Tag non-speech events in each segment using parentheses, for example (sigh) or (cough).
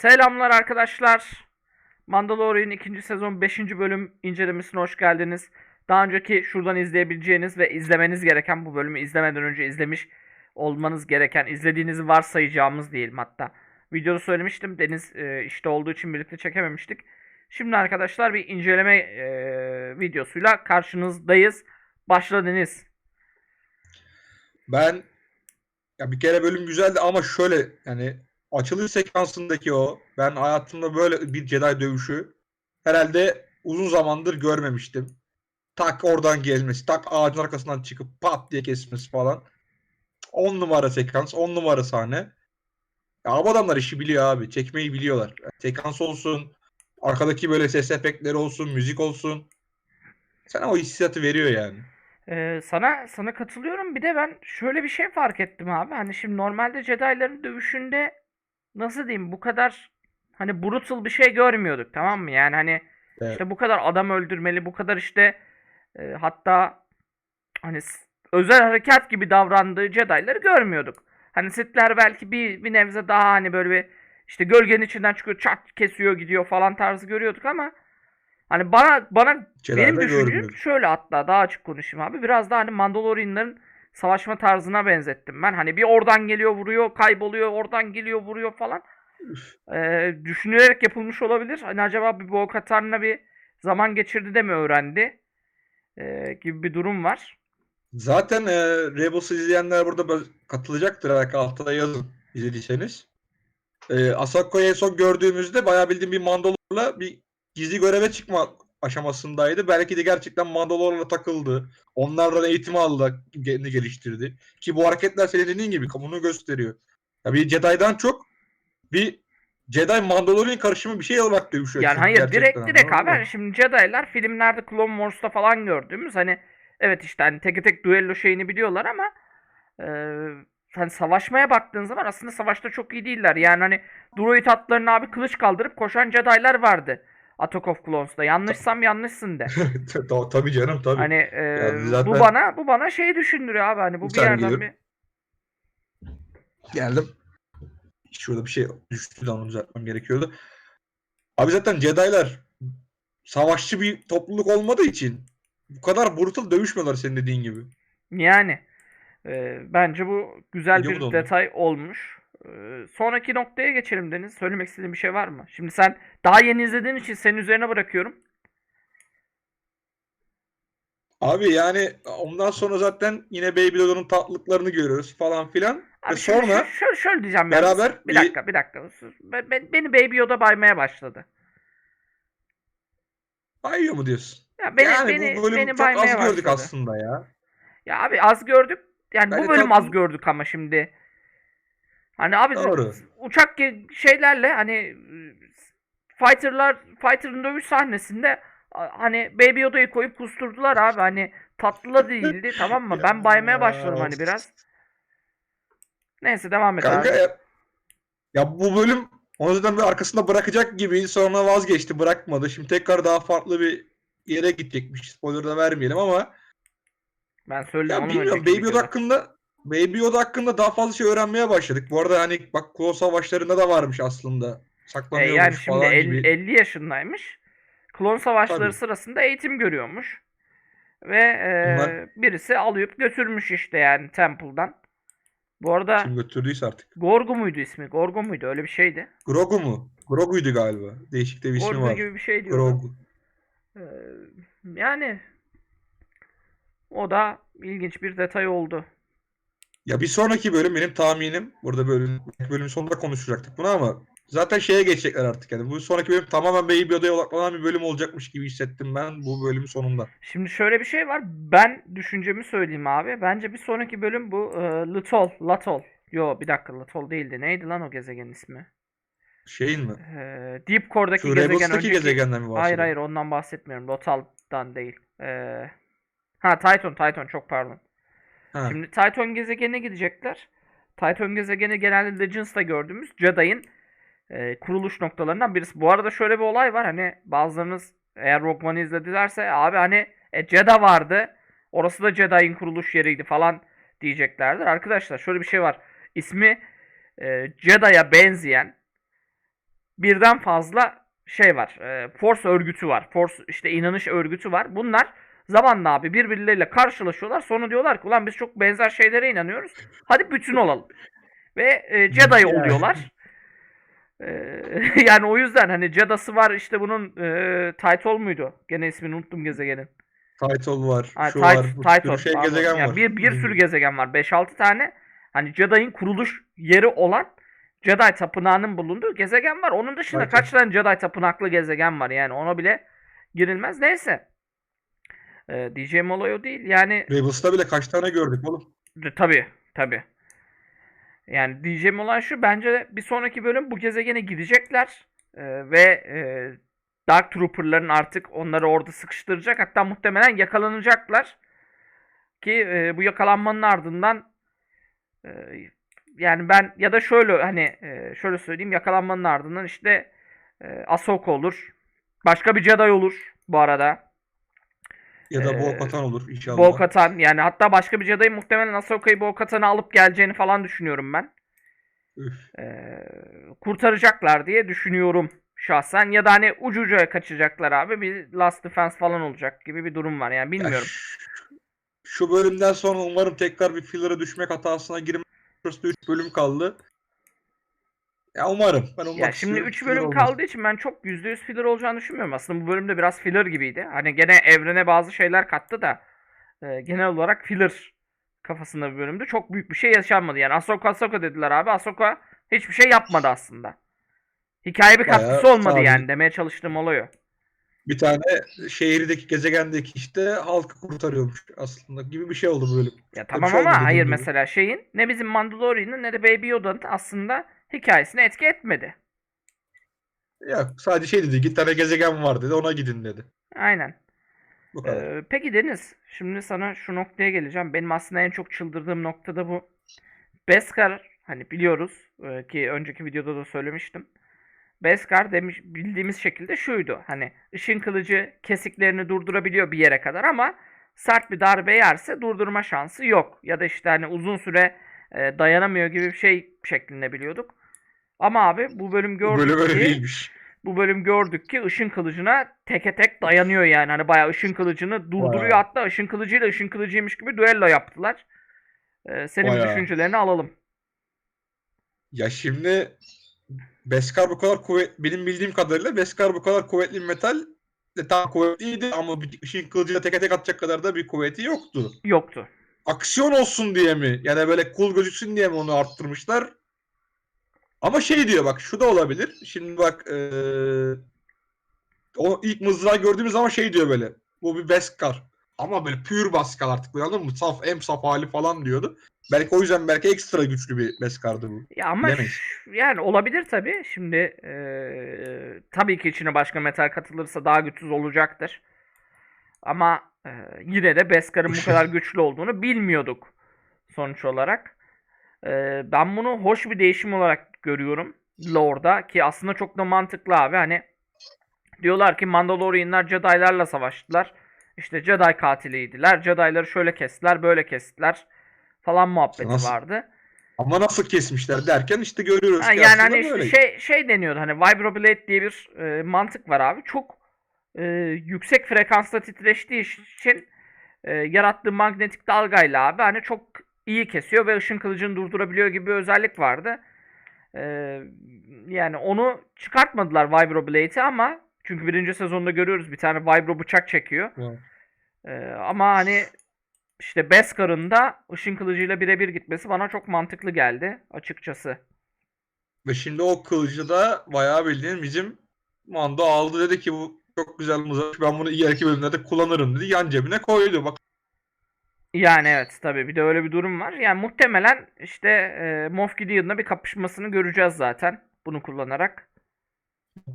Selamlar arkadaşlar. Mandalorian 2. sezon 5. bölüm incelemesine hoş geldiniz. Daha önceki şuradan izleyebileceğiniz ve izlemeniz gereken bu bölümü izlemeden önce izlemiş olmanız gereken, izlediğinizi varsayacağımız diyelim hatta. Videoda söylemiştim. Deniz e, işte olduğu için birlikte çekememiştik. Şimdi arkadaşlar bir inceleme e, videosuyla karşınızdayız. Başla Deniz. Ben ya bir kere bölüm güzeldi ama şöyle yani açılış sekansındaki o ben hayatımda böyle bir Jedi dövüşü herhalde uzun zamandır görmemiştim. Tak oradan gelmesi, tak ağacın arkasından çıkıp pat diye kesmesi falan. 10 numara sekans, 10 numara sahne. Ya bu adamlar işi biliyor abi. Çekmeyi biliyorlar. Yani sekans olsun, arkadaki böyle ses efektleri olsun, müzik olsun. Sana o hissiyatı veriyor yani. Ee, sana sana katılıyorum. Bir de ben şöyle bir şey fark ettim abi. Hani şimdi normalde Jedi'ların dövüşünde nasıl diyeyim bu kadar hani brutal bir şey görmüyorduk tamam mı? Yani hani Evet. işte bu kadar adam öldürmeli, bu kadar işte e, hatta hani özel harekat gibi davrandığı Jedi'ları görmüyorduk. Hani Sith'ler belki bir bir nebze daha hani böyle bir işte gölgenin içinden çıkıyor, çat kesiyor gidiyor falan tarzı görüyorduk ama hani bana bana Jedi'de benim düşüncem şöyle hatta daha açık konuşayım abi. Biraz daha hani Mandalorianların savaşma tarzına benzettim ben. Hani bir oradan geliyor vuruyor, kayboluyor, oradan geliyor vuruyor falan. Ee, düşünülerek yapılmış olabilir. Hani acaba bir Bo-Katan'la bir zaman geçirdi de mi öğrendi? Ee, gibi bir durum var. Zaten e, Rebels'ı izleyenler burada katılacaktır. Belki altta yazın izlediyseniz. E, Ahsoka'yı en son gördüğümüzde bayağı bildiğim bir Mandalor'la bir gizli göreve çıkma aşamasındaydı. Belki de gerçekten Mandalor'la takıldı. Onlardan eğitim aldı, kendini geliştirdi. Ki bu hareketler senin dediğin gibi bunu gösteriyor. Ya bir Jedi'dan çok bir Jedi Mandalorian karışımı bir şey olarak dövüşüyor. Yani hayır direkt gerçekten, direkt anladın abi. mı? Hani şimdi Jedi'lar filmlerde Clone Wars'ta falan gördüğümüz hani evet işte hani tek tek duello şeyini biliyorlar ama e, hani savaşmaya baktığın zaman aslında savaşta çok iyi değiller. Yani hani droid atlarına abi kılıç kaldırıp koşan Jedi'lar vardı. Attack of Clones'ta. Yanlışsam yanlışsın de. (laughs) Ta- tabii canım tabii. Hani e, Ya bu zaten- bana bu bana şey düşündürüyor abi hani bu Bir bir yerden geliyorum. bir Geldim. Şurada bir şey düştü de onu düzeltmem gerekiyordu. Abi zaten Jedi'lar savaşçı bir topluluk olmadığı için bu kadar brutal dövüşmüyorlar senin dediğin gibi. Yani e, bence bu güzel Video bir detay olmuş. E, sonraki noktaya geçelim Deniz. Söylemek istediğin bir şey var mı? Şimdi sen daha yeni izlediğin için senin üzerine bırakıyorum. Abi yani ondan sonra zaten yine Baby Youda'nın tatlılıklarını görüyoruz falan filan. Abi Ve sonra şöyle, şöyle diyeceğim yalnız. beraber Bir dakika bir dakika. Ben, ben- beni Baby Yoda baymaya başladı. bayıyor mu diyorsun? Ya beni yani beni bu bölüm beni çok az gördük başladı. aslında ya. Ya abi az gördük. Yani bu Yani bölüm tam- az gördük ama şimdi. Hani abi Doğru. uçak şeylerle hani fighter'lar fighter'ın dövüş sahnesinde hani Baby Yoda'yı koyup kusturdular abi hani tatlı da değildi (laughs) tamam mı? Ben baymaya başladım hani biraz. Neyse devam et Kanka abi. ya, ya bu bölüm onu zaten bir arkasında bırakacak gibi sonra vazgeçti bırakmadı. Şimdi tekrar daha farklı bir yere gidecekmiş. Spoiler da vermeyelim ama Ben söyledim ya bilmiyorum Baby Yoda hakkında Baby Yoda hakkında daha fazla şey öğrenmeye başladık. Bu arada hani bak Klo savaşlarında da varmış aslında. E, Saklanıyormuş yani şimdi falan el- gibi. 50 yaşındaymış. Klon savaşları Tabii. sırasında eğitim görüyormuş. Ve e, Bunlar- birisi alıp götürmüş işte yani Temple'dan. Bu arada Kim götürdüyse artık. Gorgo muydu ismi? Gorgo muydu? Öyle bir şeydi. Grogu mu? Grogu'ydu galiba. Değişik de bir ismi Gorgo var. gibi bir şey diyordu. Grogu. Ee, yani o da ilginç bir detay oldu. Ya bir sonraki bölüm benim tahminim. Burada bölüm, bölümün sonunda konuşacaktık bunu ama zaten şeye geçecekler artık yani. Bu sonraki bölüm tamamen Baby Yoda'ya odaklanan bir bölüm olacakmış gibi hissettim ben bu bölümün sonunda. Şimdi şöyle bir şey var. Ben düşüncemi söyleyeyim abi. Bence bir sonraki bölüm bu e, Lutol, Latol. Yo bir dakika Latol değildi. Neydi lan o gezegenin ismi? Şeyin mi? E, Deep Core'daki Şu gezegen önceki... gezegenden mi Hayır bahsediyorsun? hayır ondan bahsetmiyorum. Lotal'dan değil. E, ha Titan, Titan çok pardon. Ha. Şimdi Titan gezegenine gidecekler. Titan gezegeni genelde Legends'ta gördüğümüz Jedi'in e, kuruluş noktalarından birisi. Bu arada şöyle bir olay var. Hani bazılarınız eğer Rogue One'ı izledilerse abi hani e, Jedha vardı. Orası da Jedi'in kuruluş yeriydi falan diyeceklerdir. Arkadaşlar şöyle bir şey var. İsmi e, Jedi'ya benzeyen birden fazla şey var. E, Force örgütü var. Force işte inanış örgütü var. Bunlar zamanla abi birbirleriyle karşılaşıyorlar. Sonra diyorlar ki ulan biz çok benzer şeylere inanıyoruz. Hadi bütün olalım. Ve e, Jedi oluyorlar. E, (laughs) yani o yüzden hani Jeda'sı var işte bunun e, Title muydu? Gene ismini unuttum gezegenin. Title var. Ha, şu var. Bir Title, sürü şey pardon. gezegen Yani var. Bir, bir sürü Hı. gezegen var. 5-6 tane. Hani Jedi'in kuruluş yeri olan Jedi tapınağının bulunduğu gezegen var. Onun dışında Evet. kaç tane Jedi tapınaklı gezegen var yani ona bile girilmez. Neyse. Ee, diyeceğim olay o değil. Yani Rebels'ta bile kaç tane gördük oğlum. tabii tabii. Yani diyeceğim olan şu bence bir sonraki bölüm bu gezegene gidecekler Ee, ve e, Dark Trooper'ların artık onları orada sıkıştıracak hatta muhtemelen yakalanacaklar ki e, bu yakalanmanın ardından e, yani ben ya da şöyle hani e, şöyle söyleyeyim yakalanmanın ardından işte e, Ahsoka olur başka bir Jedi olur bu arada Ya da Ee, Bo-Katan olur inşallah. Bo-Katan yani hatta başka bir Jedi muhtemelen Ahsoka'yı Bo-Katan'a alıp geleceğini falan düşünüyorum ben. Üf. Ee, kurtaracaklar diye düşünüyorum şahsen. Ya da hani ucu ucuya kaçacaklar abi. Bir Last Defense falan olacak gibi bir durum var. Yani Ya bilmiyorum. şu- Şu bölümden sonra umarım tekrar bir filler'a düşmek hatasına girmez. Şurası 3 bölüm kaldı. Ya umarım. Ben ummak Ya şimdi istiyorum. 3 Filler bölüm olmaz. kaldığı için ben çok %100 filler olacağını düşünmüyorum. Aslında bu bölümde biraz filler gibiydi. Hani gene evrene bazı şeyler kattı da e, genel olarak filler kafasında bir bölümde çok büyük bir şey yaşanmadı. Yani Ahsoka Ahsoka dediler abi. Ahsoka hiçbir şey yapmadı aslında. Hikaye bir Bayağı katkısı olmadı sadece- yani demeye çalıştığım olay o. Bir tane şehirdeki gezegendeki işte halkı kurtarıyormuş aslında gibi bir şey oldu bu bölüm. Ya tamam şey ama hayır gibi. mesela şeyin ne bizim Mandalorian'ın ne de Baby Yoda'nın aslında hikayesine etki etmedi. Ya sadece şey dedi, git tane gezegen var dedi, ona gidin dedi. Aynen. Bu kadar. Ee, peki Deniz, şimdi sana şu noktaya geleceğim. Benim aslında en çok çıldırdığım nokta da bu. Beskar hani biliyoruz e, ki önceki videoda da söylemiştim. Beskar demiş bildiğimiz şekilde şuydu. Hani ışın kılıcı kesiklerini durdurabiliyor bir yere kadar ama sert bir darbe yerse durdurma şansı yok. Ya da işte hani uzun süre e, dayanamıyor gibi bir şey şeklinde biliyorduk. Ama abi bu bölüm bu gördük bölüm öyle ki değilmiş. bu bölüm gördük ki ışın kılıcına teke tek dayanıyor yani. Hani bayağı ışın kılıcını durduruyor Bayağı. hatta ışın kılıcıyla ışın kılıcıymış gibi düello yaptılar. Ee, senin Bayağı. düşüncelerini alalım. Ya şimdi Beskar bu kadar kuvvet benim bildiğim kadarıyla Beskar bu kadar kuvvetli bir metal de tam kuvvetliydi ama bir ışın kılıcıyla teke tek atacak kadar da bir kuvveti yoktu. Yoktu. Aksiyon olsun diye mi? Yani böyle cool gözüksün diye mi onu arttırmışlar? Ama şey diyor bak şu da olabilir. Şimdi bak eee o ilk mızrağı gördüğümüz zaman şey diyor böyle. Bu bir Beskar. Ama böyle pür Beskar artık anladın mı? Saf, en saf hali falan diyordu. Belki o yüzden belki ekstra güçlü bir Beskar'dı bu. Ya ama Bilemeyiz. yani olabilir tabii. Şimdi eee, tabii ki içine başka metal katılırsa daha güçsüz olacaktır. Ama eee, yine de Beskar'ın bu kadar (laughs) güçlü olduğunu bilmiyorduk sonuç olarak. Eee, ben bunu hoş bir değişim olarak görüyorum lore'da ki aslında çok da mantıklı abi. Hani diyorlar ki Mandalorianlar Jedi'larla savaştılar. İşte Jedi katiliydiler. Jedi'ları şöyle kestiler, böyle kestiler falan muhabbeti Nasıl? vardı. Ama nasıl kesmişler derken işte görüyoruz Ha, ki yani hani işte böyle. şey şey deniyordu hani Vibroblade diye bir e, mantık var abi. Çok e, yüksek frekansta titreştiği için e, yarattığı manyetik dalgayla abi hani çok iyi kesiyor ve ışın kılıcını durdurabiliyor gibi bir özellik vardı. E, yani onu çıkartmadılar Vibroblade'i ama çünkü birinci sezonda görüyoruz bir tane Vibro bıçak çekiyor. Evet. E, ama hani işte Beskar'ın da ışın kılıcıyla birebir gitmesi bana çok mantıklı geldi açıkçası. Ve şimdi o kılıcı da bayağı bildiğin bizim Mando aldı dedi ki bu çok güzel mızrak ben bunu ileriki bölümlerde kullanırım dedi. Yan cebine koydu. Bak Yani evet tabii bir de öyle bir durum var. Yani muhtemelen işte e, Moff Gideon'la bir kapışmasını göreceğiz zaten bunu kullanarak.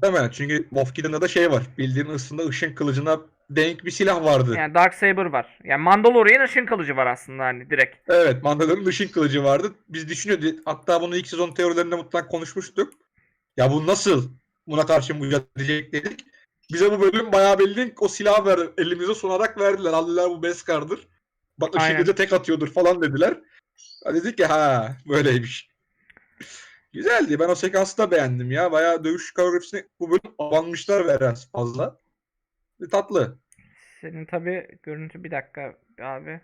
Hemen çünkü Moff Gideon'da da şey var. Bildiğin ısında ışın kılıcına denk bir silah vardı. Yani Darksaber var. Yani Mandalorian ışın kılıcı var aslında hani direkt. Evet, Mandalorian'ın ışın kılıcı vardı. Biz düşünüyorduk. Hatta bunu ilk sezon teorilerinde mutlaka konuşmuştuk. Ya bu nasıl buna karşı mücadele dedik. Bize bu bölüm bayağı bildiğin o silahı ver, elimize sunarak verdiler. Aldılar bu Beskar'dır. Bak ışın kılıcı tek atıyordur falan dediler. Ha dedik ki ha böyleymiş. Güzeldi. Ben o sekansı da beğendim ya. Bayağı dövüş koreografisine bu bölüm abanmışlar biraz fazla. E, tatlı. Senin tabi görüntü bir dakika abi.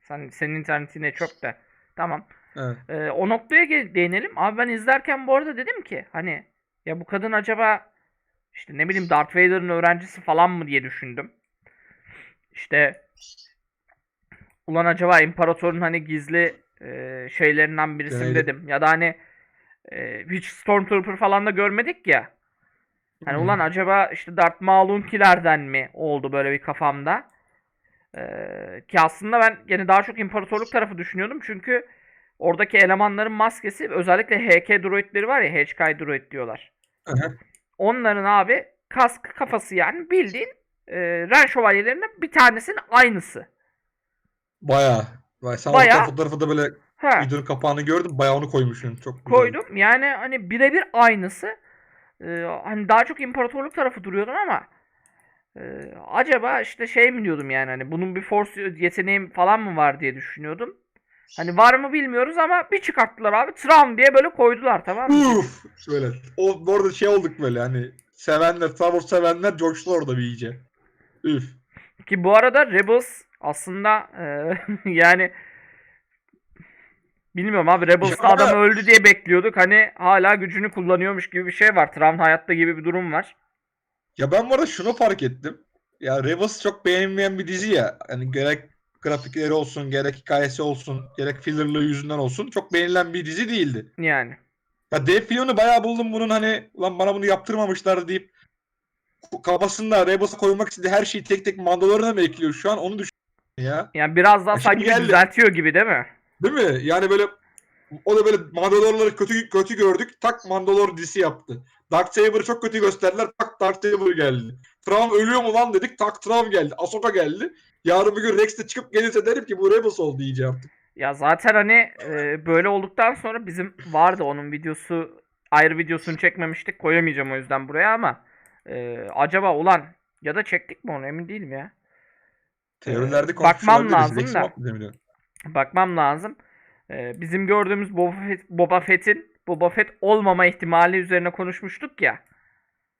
Sen senin internetin ne çok da. Tamam. Evet. Ee, o noktaya gel- değinelim. Abi ben izlerken bu arada dedim ki hani ya bu kadın acaba işte ne bileyim Darth Vader'ın öğrencisi falan mı diye düşündüm. İşte ulan acaba imparatorun hani gizli e, şeylerinden birisi mi dedim. Ya da hani e, hiç Stormtrooper falan da görmedik ya. Hani Hı. ulan acaba işte Darth Maul'unkilerden mi oldu böyle bir kafamda. Ee, ki aslında ben gene daha çok imparatorluk tarafı düşünüyordum. Çünkü oradaki elemanların maskesi özellikle HK droidleri var ya HK droid diyorlar. Aha. Onların abi kask kafası yani bildiğin e, Ren şövalyelerinin bir tanesinin aynısı. Bayağı. Vay, sen Bayağı. fotoğrafı da böyle Ha. videonun kapağını gördüm. Bayağı onu koymuşsun. Çok güzel. koydum. Yani hani birebir aynısı. Ee, hani daha çok imparatorluk tarafı duruyordum ama e, acaba işte şey mi diyordum yani hani bunun bir force yeteneği falan mı var diye düşünüyordum. Hani var mı bilmiyoruz ama bir çıkarttılar abi. Tram diye böyle koydular tamam mı? Uf! Şöyle. O bu arada şey olduk böyle hani sevenler, Star Wars sevenler coştular orada bir iyice. Üf. Ki bu arada Rebels aslında e, (laughs) yani bilmiyorum abi Rebels'ta adam öldü diye bekliyorduk. Hani hala gücünü kullanıyormuş gibi bir şey var. Tram hayatta gibi bir durum var. Ya ben bu arada şunu fark ettim. Ya Rebels çok beğenmeyen bir dizi ya. Hani gerek grafikleri olsun, gerek hikayesi olsun, gerek fillerlığı yüzünden olsun çok beğenilen bir dizi değildi. Yani. Ya Dave Filoni bayağı buldum bunun hani ulan bana bunu yaptırmamışlar deyip kafasında Rebels'a koymak istediği her şeyi tek tek Mandalorian'a mı ekliyor şu an onu düşünüyorum ya. Yani biraz daha Ya sanki geldi. düzeltiyor gibi değil mi? Değil mi? Yani böyle o da böyle Mandalorları kötü kötü gördük. Tak Mandalor dizisi yaptı. Dark Saber'ı çok kötü gösterdiler. Tak Dark Saber geldi. Traum ölüyor mu lan dedik. Tak Traum geldi. Ahsoka geldi. Yarın bir gün Rex de çıkıp gelirse derim ki bu Rebels oldu iyice artık. Ya zaten hani e, böyle olduktan sonra bizim vardı onun videosu ayrı videosunu çekmemiştik koyamayacağım o yüzden buraya ama e, acaba ulan ya da çektik mi onu emin değilim ya. Teorilerde Ee, bakmam lazım da. Bakmam lazım. E, bizim gördüğümüz Boba, Fett, Boba Fett'in Boba Fett olmama ihtimali üzerine konuşmuştuk ya.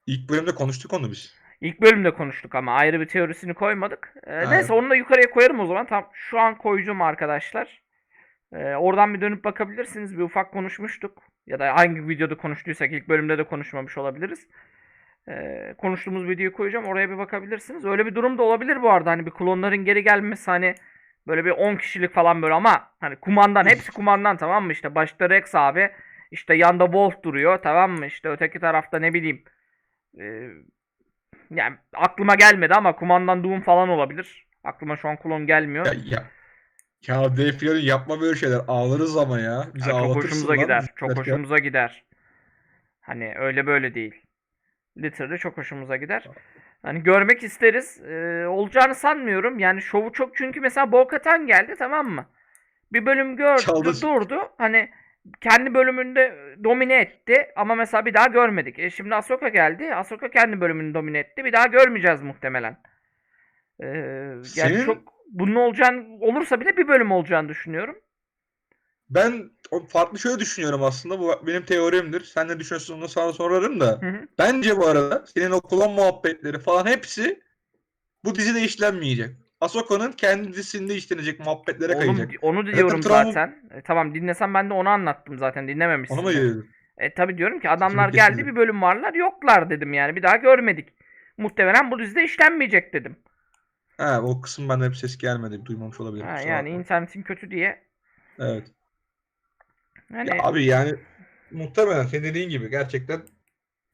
İlk bölümde konuştuk onu biz. İlk bölümde konuştuk ama ayrı bir teorisini koymadık. Ee, Aynen. neyse onu da yukarıya koyarım o zaman. Tam şu an koyacağım arkadaşlar. Ee, oradan bir dönüp bakabilirsiniz. Bir ufak konuşmuştuk. Ya da hangi videoda konuştuysak ilk bölümde de konuşmamış olabiliriz. Ee, konuştuğumuz videoyu koyacağım. Oraya bir bakabilirsiniz. Öyle bir durum da olabilir bu arada. Hani bir klonların geri gelmesi hani böyle bir 10 kişilik falan böyle ama hani kumandan hepsi (laughs) kumandan tamam mı? İşte başta Rex abi işte yanda Wolf duruyor tamam mı? İşte öteki tarafta ne bileyim ee, yani aklıma gelmedi ama kumandan Doom falan olabilir. Aklıma şu an klon gelmiyor. Ya, ya. Ya Dave Filoni yapma böyle şeyler. Ağlarız ama ya. Bizi Ha, çok hoşumuza lan gider. Çok derken. hoşumuza gider. Hani öyle böyle değil. Literally çok hoşumuza gider. Hani görmek isteriz. Ee, olacağını sanmıyorum. Yani şovu çok çünkü mesela Bo-Katan geldi tamam mı? Bir bölüm gördü, Çaldı. durdu. Hani kendi bölümünde domine etti ama mesela bir daha görmedik. E şimdi Ahsoka geldi. Ahsoka kendi bölümünü domine etti. Bir daha görmeyeceğiz muhtemelen. Ee, yani Senin- çok bunun olacağını olursa bile bir bölüm olacağını düşünüyorum. Ben farklı şöyle düşünüyorum aslında. Bu benim teorimdir. Sen ne düşünüyorsun onu sana sorarım da. Hı hı. Bence bu arada senin o kullan muhabbetleri falan hepsi bu dizide işlenmeyecek. Ahsoka'nın kendi dizisinde işlenecek muhabbetlere Oğlum kayacak. onu diyorum Travma- zaten. E, tamam dinlesem ben de onu anlattım zaten dinlememişsin. Onu mu diyorum? E tabi diyorum ki adamlar Kesinlikle geldi bir bölüm varlar yoklar dedim yani bir daha görmedik. Muhtemelen bu dizide işlenmeyecek dedim. Ha, o kısım bende hep ses gelmedi. Duymamış olabilirim. Ha, yani bakma. internetin kötü diye. Evet. Hani Ya abi yani muhtemelen senin dediğin gibi gerçekten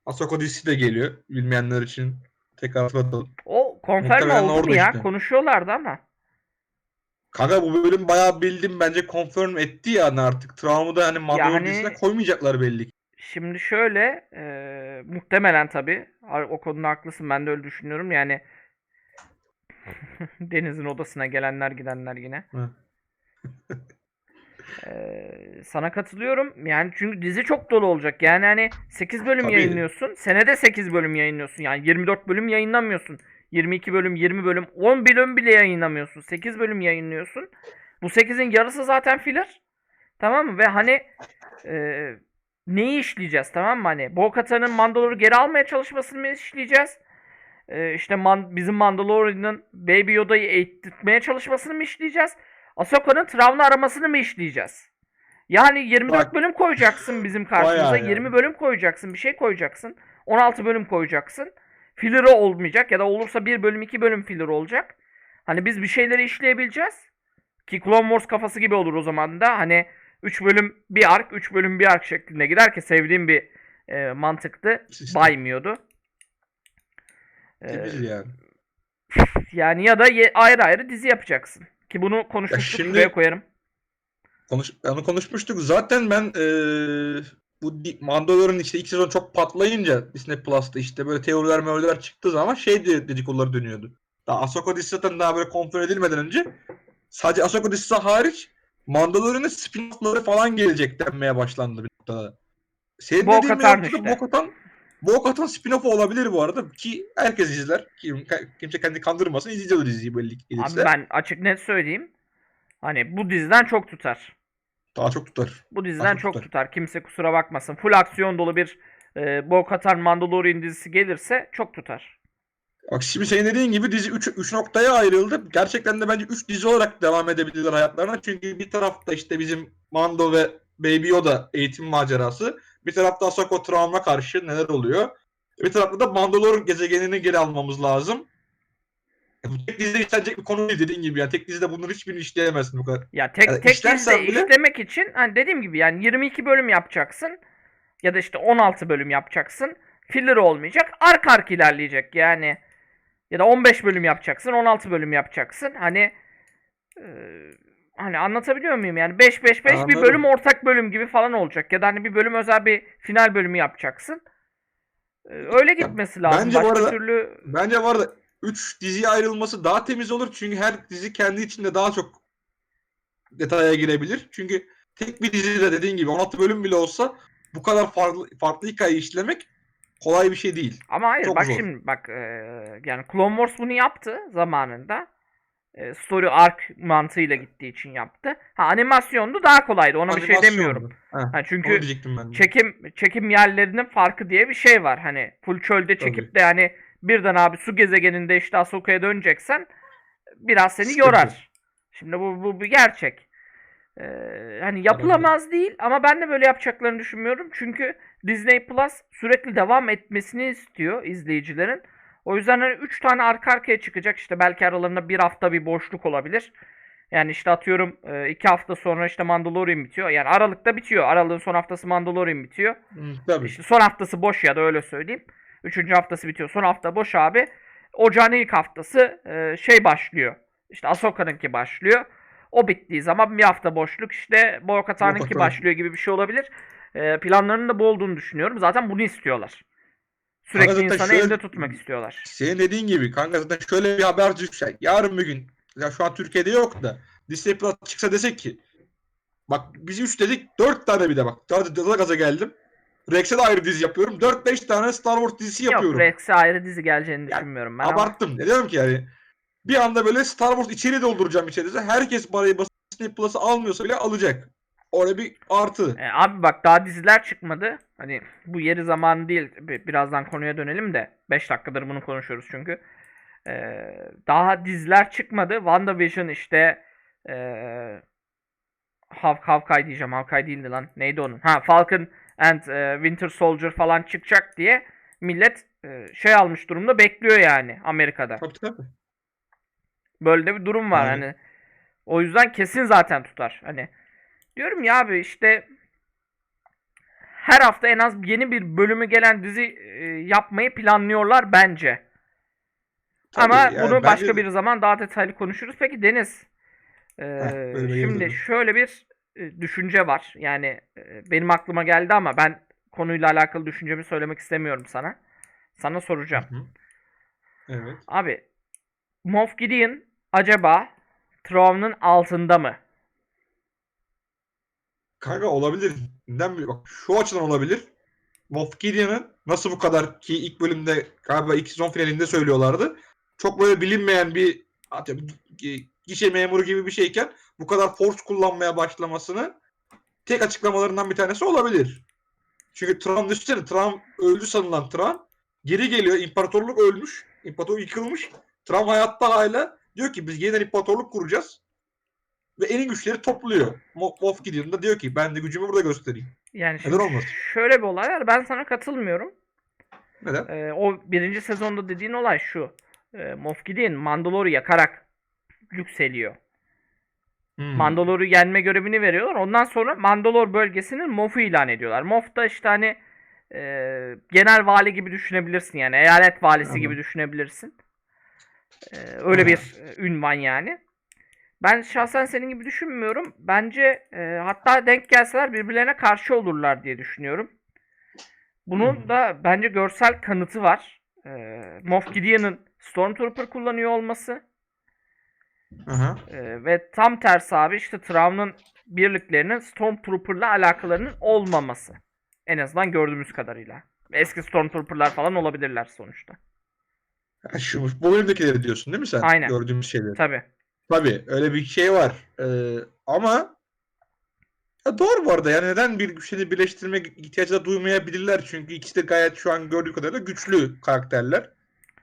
Ahsoka dizisi de geliyor. Bilmeyenler için tekrar hatırlatalım. o konferme oldu mu orada ya? işte. Konuşuyorlardı ama. Kanka bu bölüm bayağı bildim bence confirm etti yani artık. Travmı da hani Mandalorian hani- dizisine koymayacaklar belli ki. Şimdi şöyle e, muhtemelen tabi o konuda haklısın ben de öyle düşünüyorum yani (laughs) Deniz'in odasına gelenler gidenler yine. (laughs) Ee, sana katılıyorum. Yani çünkü dizi çok dolu olacak. Yani hani 8 bölüm Tabii. yayınlıyorsun. Senede 8 bölüm yayınlıyorsun. Yani 24 bölüm yayınlamıyorsun. 22 bölüm, 20 bölüm, 10 bölüm bile yayınlamıyorsun. 8 bölüm yayınlıyorsun. Bu 8'in yarısı zaten filler. Tamam mı? Ve hani e, neyi işleyeceğiz tamam mı? Hani Bo-Katan'ın Mandalor'u geri almaya çalışmasını mı işleyeceğiz? Ee, işte Man- bizim Mandalorian'ın Baby Yoda'yı eğitmeye çalışmasını mı işleyeceğiz? Ahsoka'nın Travna aramasını mı işleyeceğiz? Yani 24 Bak- bölüm koyacaksın bizim karşımıza. Yani. 20 bölüm koyacaksın. Bir şey koyacaksın. 16 bölüm koyacaksın. Filler'ı olmayacak ya da olursa bir bölüm 2 bölüm filler olacak. Hani biz bir şeyleri işleyebileceğiz. Ki Clone Wars kafası gibi olur o zaman da. Hani 3 bölüm bir ark, 3 bölüm bir ark şeklinde gider ki sevdiğim bir e, mantıktı. Baymıyordu. Ee, yani. yani ya da ayrı ayrı dizi yapacaksın. Ki bunu konuşmuştuk. şimdi- Şuraya koyarım. Konuş, onu konuşmuştuk. Zaten ben eee bu Mandalorian işte ilk sezon çok patlayınca Disney Plus'ta işte böyle teoriler meoriler çıktığı zaman şey diye dedikoduları dönüyordu. Daha Ahsoka dizisi zaten daha böyle konfirm edilmeden önce sadece Ahsoka dizisi hariç Mandalorian'ın spin-off'ları falan gelecek denmeye başlandı bir noktada. Senin dediğin Bo-Katan mevzuda işte. Bo-Katan Bo-Katan spin-off'u olabilir bu arada ki herkes izler. Kim, kimse kendi kandırmasın izleyeceğiz o diziyi belli ki Abi ben açık net söyleyeyim. Hani bu diziden çok tutar. Daha çok tutar. Bu diziden çok çok tutar. tutar. Kimse kusura bakmasın. Full aksiyon dolu bir e, Bo-Katan Mandalorian dizisi gelirse çok tutar. Bak şimdi senin dediğin gibi dizi 3 3 noktaya ayrıldı. Gerçekten de bence 3 dizi olarak devam edebilirler hayatlarına. Çünkü bir tarafta işte bizim Mando ve Baby Yoda eğitim macerası. Bir tarafta Ahsoka travma karşı neler oluyor. Bir tarafta da Mandalore gezegenini geri almamız lazım. E bu tek dizide işlenecek bir konu değil dediğin gibi. Yani tek dizide bunların hiçbirini işleyemezsin bu kadar. Ya tek Yani tek dizide bile- işlemek için hani dediğim gibi yani 22 bölüm yapacaksın ya da işte 16 bölüm yapacaksın. Filler olmayacak. Arka arka ilerleyecek yani. Ya da 15 bölüm yapacaksın, 16 bölüm yapacaksın. Hani e, hani anlatabiliyor muyum yani 5 5 5 bir Anladım. bölüm ortak bölüm gibi falan olacak ya da hani bir bölüm özel bir final bölümü yapacaksın. E, öyle gitmesi lazım. bence bu Başka arada- türlü Bence var da 3 diziye ayrılması daha temiz olur. Çünkü her dizi kendi içinde daha çok detaya girebilir. Çünkü tek bir dizide dediğin gibi 16 bölüm bile olsa bu kadar farklı farklı hikaye işlemek kolay bir şey değil. Ama hayır Çok bak zor. şimdi bak e, yani Clone Wars bunu yaptı zamanında. E, story arc mantığıyla gittiği için yaptı. Ha animasyondu daha kolaydı. Ona bir şey demiyorum. Ha, Ha, çünkü çekim çekim yerlerinin farkı diye bir şey var. Hani full çölde çekip Tabii. de yani birden abi su gezegeninde işte Ahsoka'ya döneceksen biraz seni Sıkıntı. yorar. Şimdi bu bu bir gerçek. Ee, hani yapılamaz değil ama ben de böyle yapacaklarını düşünmüyorum. Çünkü Disney Plus sürekli devam etmesini istiyor izleyicilerin. O yüzden hani 3 tane arka arkaya çıkacak. İşte belki aralarında bir hafta bir boşluk olabilir. Yani işte atıyorum 2 hafta sonra işte Mandalorian bitiyor. Yani Aralık'ta bitiyor. Aralığın son haftası Mandalorian bitiyor. Hı, tabii. İşte son haftası boş ya da öyle söyleyeyim. Üçüncü haftası bitiyor. Son hafta boş abi. Ocağın ilk haftası e, şey başlıyor. İşte Ahsoka'nınki başlıyor. O bittiği zaman bir hafta boşluk işte Bo-Katan'ınki Bo-Katan. başlıyor gibi bir şey olabilir. E, planlarının da bu olduğunu düşünüyorum. Zaten bunu istiyorlar. Sürekli zaten insanı şöyle- elinde tutmak istiyorlar. Senin dediğin gibi kanka zaten şöyle bir haber çıkacak. Yarın bir gün ya şu an Türkiye'de yok da Disney Plus çıksa desek ki bak biz 3 dedik 4 tane bir de bak. Daha da gaza geldim. Rex'e de ayrı dizi yapıyorum. 4-5 tane Star Wars dizisi yapıyorum. Yok Rex'e ayrı dizi geleceğini Ya, düşünmüyorum ben ama. Abarttım. Ne diyorum ki yani. Bir anda böyle Star Wars içeriği dolduracağım içerisi. Herkes parayı basıp Disney Plus'ı almıyorsa bile alacak. Orada bir artı. E, abi bak daha diziler çıkmadı. Hani bu yeri zaman değil. Bi- Birazdan konuya dönelim de. 5 dakikadır bunu konuşuyoruz çünkü. E, daha diziler çıkmadı. WandaVision işte e, Hav Hawkeye diyeceğim. Hawkeye değildi lan. Neydi onun? Ha Falcon and e, Winter Soldier falan çıkacak diye millet e, şey almış durumda bekliyor yani Amerika'da. Tabii tabii. Böyle de bir durum var Aynen. hani. O yüzden kesin zaten tutar. Hani diyorum ya abi işte her hafta en az yeni bir bölümü gelen dizi e, yapmayı planlıyorlar bence. Tabii Ama yani bunu bence başka de- bir zaman daha detaylı konuşuruz. Peki Deniz, e, bölüme şimdi şöyle bir e, düşünce var. Yani e, benim aklıma geldi ama ben konuyla alakalı düşüncemi söylemek istemiyorum sana. Sana soracağım. Hı hı. Evet. Abi Moff Gideon acaba Thrawn'un altında mı? Kanka olabilir. Neden? Bak şu açıdan olabilir. Moff Gideon'ın nasıl bu kadar ki ilk bölümde galiba ilk sezon finalinde söylüyorlardı. Çok böyle bilinmeyen bir atıyorum, gi- gişe memuru gibi bir şeyken bu kadar force kullanmaya başlamasını tek açıklamalarından bir tanesi olabilir. Çünkü Tron düşünsene Tron öldü sanılan Tron geri geliyor. İmparatorluk ölmüş. İmparatorluk yıkılmış. Tron hayatta hala. Diyor ki biz yeniden imparatorluk kuracağız. Ve en güçleri topluyor. Mo- Moff Gideon da diyor ki ben de gücümü burada göstereyim. Yani Neden olmaz? şöyle bir olay var. Ben sana katılmıyorum. Neden? Ee, o birinci sezonda dediğin olay şu. Ee, Moff Gideon Mandalore yakarak yükseliyor. Hmm. Mandalore'u yenme görevini veriyorlar. Ondan sonra Mandalore bölgesinin Moff'u ilan ediyorlar. Moff da işte hani e, genel vali gibi düşünebilirsin yani. Eyalet valisi Anladım. gibi düşünebilirsin. E, öyle bir e, ünvan yani. Ben şahsen senin gibi düşünmüyorum. Bence e, hatta denk gelseler birbirlerine karşı olurlar diye düşünüyorum. Bunun Hı. da bence görsel kanıtı var. E, Moff Gideon'ın Stormtrooper kullanıyor olması. Aha. Ee, ve tam tersi abi işte Traun'un birliklerinin Stormtrooper'la alakalarının olmaması. En azından gördüğümüz kadarıyla. Eski Stormtrooper'lar falan olabilirler sonuçta. Ha, Şu, bu bölümdekileri diyorsun değil mi sen? Aynen. Gördüğümüz şeyleri. Tabi. Tabii öyle bir şey var. Ee, ama ya doğru bu arada. Yani neden bir güçleri birleştirmek ihtiyacı da duymayabilirler? Çünkü ikisi de gayet şu an gördüğü kadarıyla güçlü karakterler.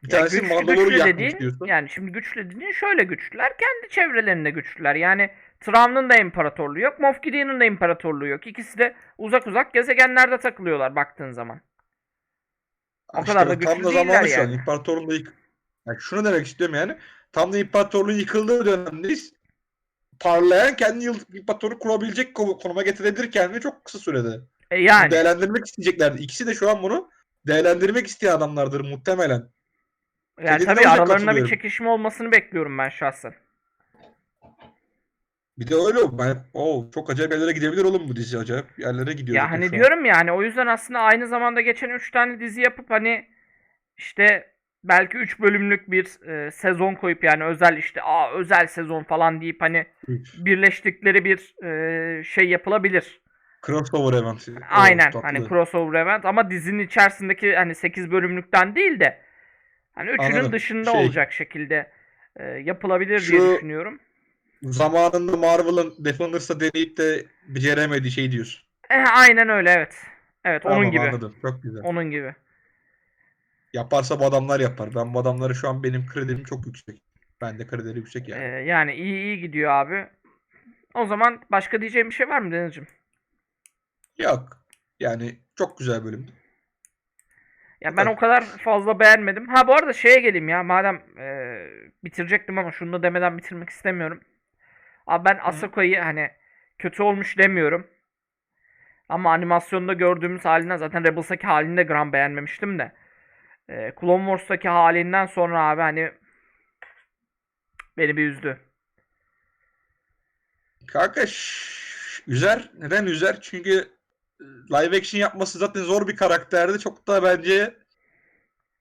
Bir Ya tanesi güçlü, Mandalor'u güçlü yakmış dediğin, diyorsun. yani şimdi güçlü dediğin şöyle güçlüler. Kendi çevrelerinde güçlüler. Yani Traun'un da imparatorluğu yok. Moff Gideon'un da imparatorluğu yok. İkisi de uzak uzak gezegenlerde takılıyorlar baktığın zaman. o İşte kadar da bak, tam güçlü da değiller zamanı şu an. yani. İmparatorluğun da yık... Yani şunu demek istiyorum yani. Tam da imparatorluğun yıkıldığı dönemdeyiz. Parlayan kendi imparatoru kurabilecek ko- konuma getirebilir kendini çok kısa sürede. E yani. Değerlendirmek isteyeceklerdi. İkisi de şu an bunu değerlendirmek isteyen adamlardır muhtemelen. Yani Dediğine tabii o aralarında bir çekişme olmasını bekliyorum ben şahsen. Bir de öyle ben o çok acayip yerlere gidebilir oğlum bu dizi acayip yerlere gidiyor. Ya hani diyorum ya hani o yüzden aslında aynı zamanda geçen 3 tane dizi yapıp hani işte belki 3 bölümlük bir e, sezon koyup yani özel işte aa özel sezon falan deyip hani Üç. birleştikleri bir e, şey yapılabilir. Crossover event. Evet, Aynen tatlı. hani crossover event ama dizinin içerisindeki hani 8 bölümlükten değil de hani üçünün dışında Şey- olacak şekilde e, yapılabilir diye Şu- düşünüyorum. Zamanında Marvel'ın Defenders'a deneyip de beceremediği şey diyorsun. E, aynen öyle evet. Evet onun Tamam, gibi. Anladım. Çok güzel. Onun gibi. Yaparsa bu adamlar yapar. Ben bu adamları şu an benim kredim çok yüksek. Ben de kredileri yüksek yani. Ee, yani iyi iyi gidiyor abi. O zaman başka diyeceğim bir şey var mı Deniz'ciğim? Yok. Yani çok güzel bölüm. Ya ben Evet. o kadar fazla beğenmedim. Ha bu arada şeye geleyim ya madem e, bitirecektim ama şunu da demeden bitirmek istemiyorum. Abi ben Ahsoka'yı hani kötü olmuş demiyorum. Ama animasyonda gördüğümüz halinden zaten Rebels'taki halini de gram beğenmemiştim de. E, Clone Wars'taki halinden sonra abi hani beni bir üzdü. Kanka üzer. Neden üzer? Çünkü e, live action yapması zaten zor bir karakterdi. Çok da bence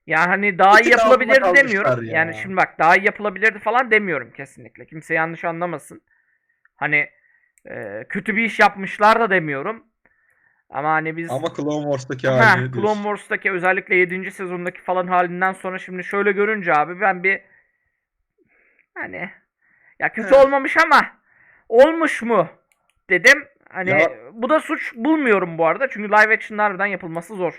Ya hani daha iyi yapılabilirdi demiyorum. ya. Yani şimdi bak daha iyi yapılabilirdi falan demiyorum kesinlikle. Kimse yanlış anlamasın. Hani e, kötü bir iş yapmışlar da demiyorum. Ama hani biz ama Clone Wars'taki Ha, halini Clone. Wars'taki özellikle 7. sezondaki falan halinden sonra şimdi şöyle görünce abi ben bir hani ya kötü Heh. olmamış ama olmuş mu dedim. Hani Ya- bu da suç bulmuyorum bu arada. Çünkü live action harbiden yapılması zor.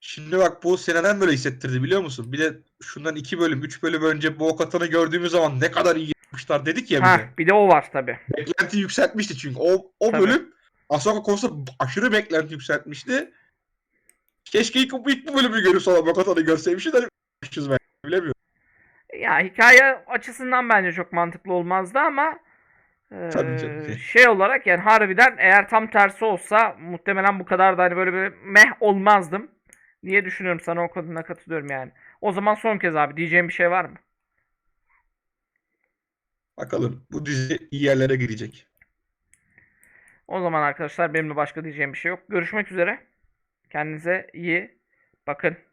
Şimdi bak bu seneden böyle hissettirdi biliyor musun? Bir de şundan iki bölüm, üç bölüm önce bu Katan'ı gördüğümüz zaman ne kadar iyi yapmışlar dedik ya bir Ha, de. bir de o var tabi. Beklenti yükseltmişti çünkü. O, o Tabii. bölüm Ahsoka konusunda aşırı beklenti yükseltmişti. Keşke ilk, ilk bu bölümü görüp sonra Bo-Katan'ı görseymişiz de ben bilemiyorum. Ya hikaye açısından bence çok mantıklı olmazdı ama Tabii canım. şey olarak yani harbiden eğer tam tersi olsa muhtemelen bu kadar da hani böyle bir meh olmazdım diye düşünüyorum. Sana o konuda katılıyorum yani. O zaman son kez abi diyeceğim bir şey var mı? Bakalım bu dizi iyi yerlere girecek. O zaman arkadaşlar benim de başka diyeceğim bir şey yok. Görüşmek üzere. Kendinize iyi bakın.